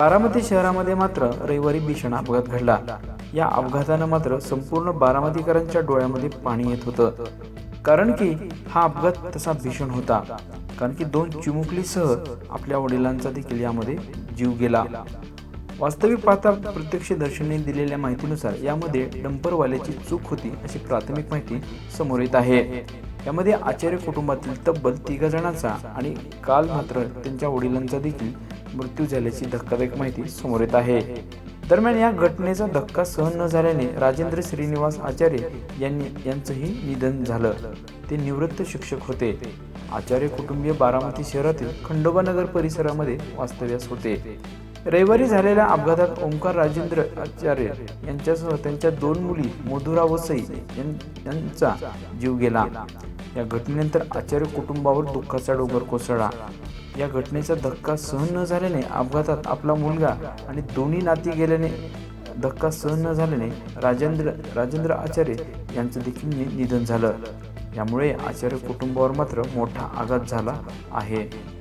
बारामती शहरामध्ये मात्र रविवारी भीषण अपघात घडला. या अपघातानं मात्र संपूर्ण बारामतीकरांच्या डोळ्यामध्ये पाणी येत होतं. कारण की हा अपघात तसा भीषण होता. कारण की दोन चिमुकलीसह आपल्या वडिलांचा देखील यामध्ये जीव गेला. वास्तविक पाहता प्रत्यक्षदर्शींनी दिलेल्या माहितीनुसार यामध्ये डंपरवाल्याची चूक होती अशी प्राथमिक माहिती समोर येत आहे. यामध्ये आचार्य कुटुंबातील तब्बल तिघा जणांचा आणि काल मात्र त्यांच्या वडिलांचा देखील मृत्यू झाल्याची धक्कादायक माहिती समोर येत आहे. दरम्यान या घटनेचा धक्का सहन न झाल्याने राजेंद्र श्रीनिवास आचार्य यांनी यांचंही निधन झालं. ते निवृत्त शिक्षक होते. आचार्य कुटुंबीय बारामती शहरातील खंडोबा नगर परिसरामध्ये वास्तव्यास होते. रविवारी झालेल्या अपघातात ओंकार राजेंद्र आचार्य यांच्यासह त्यांच्या दोन मुली मधुरा व सई यांचा जीव गेला. या घटनेनंतर आचार्य कुटुंबावर दुःखाचा डोंगर कोसळला. या घटनेचा धक्का सहन न झाल्याने अपघातात आपला मुलगा आणि दोन्ही नाती गेल्याने धक्का सहन न झाल्याने राजेंद्र राजेंद्र आचार्य यांचं देखील नि- निधन झालं. यामुळे आचार्य कुटुंबावर मात्र मोठा आघात झाला आहे.